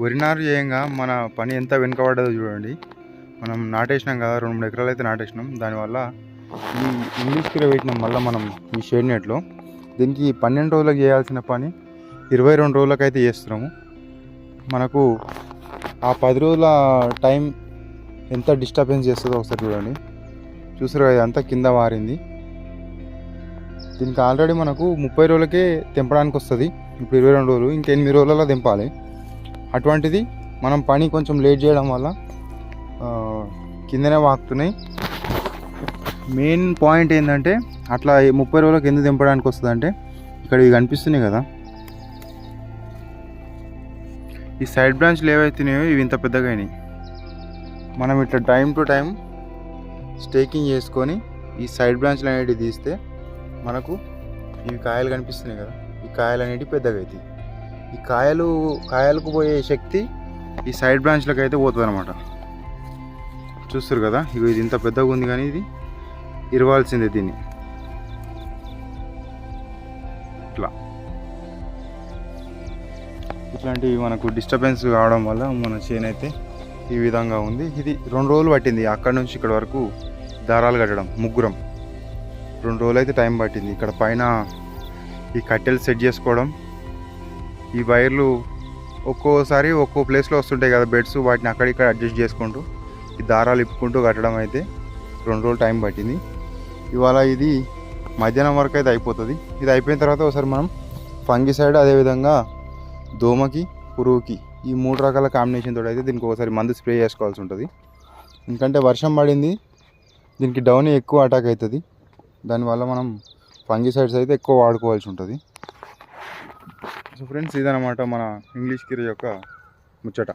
వరి నారు చేయంగా మన పని ఎంత వెనుకబడ్డదో చూడండి. మనం నాటేసినాం కదా రెండు మూడు ఎకరాలు అయితే నాటేసినాం. దానివల్ల ఈ ఇంగ్లీష్ కిలో పెట్టినాం మళ్ళీ మనం ఈ షేడ్ నెట్లో దీనికి పన్నెండు రోజులకు చేయాల్సిన పని ఇరవై రెండు రోజులకు అయితే చేస్తున్నాము. మనకు ఆ పది రోజుల టైం ఎంత డిస్టర్బెన్స్ చేస్తుందో ఒకసారి చూడండి. చూసారు కదా అంతా కింద మారింది దీనికి ఆల్రెడీ మనకు ముప్పై రోజులకే తెంపడానికి వస్తుంది. ఇప్పుడు ఇరవై రెండు రోజులు ఇంకా ఎనిమిది రోజులలో తెంపాలి. అటువంటిది మనం పని కొంచెం లేట్ చేయడం వల్ల కిందనే వాకుతున్నాయి. మెయిన్ పాయింట్ ఏంటంటే అట్లా ముప్పై రోజులకు ఎందుకు దింపడానికి వస్తుంది అంటే ఇక్కడ ఇవి కనిపిస్తున్నాయి కదా. ఈ సైడ్ బ్రాంచ్లు ఏవైతున్నాయో ఇవి ఇంత పెద్దగా అయినాయి. మనం ఇట్లా టైం టు టైం స్టేకింగ్ చేసుకొని ఈ సైడ్ బ్రాంచ్లు అనేటివి తీస్తే మనకు ఇవి కాయలు కనిపిస్తున్నాయి కదా. ఈ కాయలు అనేటివి పెద్దగా అవుతాయి. ఈ కాయలు కాయలకు పోయే శక్తి ఈ సైడ్ బ్రాంచ్లకు అయితే పోతుంది అనమాట చూస్తారు కదా? ఇగో ఇది ఇంత పెద్దగా ఉంది కానీ ఇది ఇరవాల్సిందే దీన్ని. ఇట్లా. ఇట్లాంటివి మనకు డిస్టర్బెన్స్ కావడం వల్ల మన చేను అయితే ఈ విధంగా ఉంది. ఇది రెండు రోజులు పట్టింది. అక్కడ నుంచి ఇక్కడ వరకు దారాలు కట్టడం ముగ్గురం. రెండు రోజులు అయితే టైం పట్టింది. ఇక్కడ పైన ఈ కట్టెలు సెట్ చేసుకోవడం ఈ వైర్లు ఒక్కోసారి ఒక్కో ప్లేస్లో వస్తుంటాయి కదా బెడ్స్ వాటిని అక్కడిక్కడ అడ్జస్ట్ చేసుకుంటూ ఈ దారాలు ఇప్పుకుంటూ కట్టడం అయితే రెండు రోజులు టైం పట్టింది. ఇవాళ ఇది మధ్యాహ్నం వరకు అయితే అయిపోతుంది. ఇది అయిపోయిన తర్వాత ఒకసారి మనం ఫంగి సైడ్ అదేవిధంగా దోమకి పురుగుకి ఈ మూడు రకాల కాంబినేషన్తో అయితే దీనికి ఒకసారి మందు స్ప్రే చేసుకోవాల్సి ఉంటుంది. ఎందుకంటే వర్షం పడింది దీనికి డౌన్ ఎక్కువ అటాక్ అవుతుంది. దానివల్ల మనం ఫంగిసైడ్స్ అయితే ఎక్కువ వాడుకోవాల్సి ఉంటుంది. సో ఫ్రెండ్స్ ఇదనమాట మన ఇంగ్లీష్ కిరి యొక్క ముచ్చట.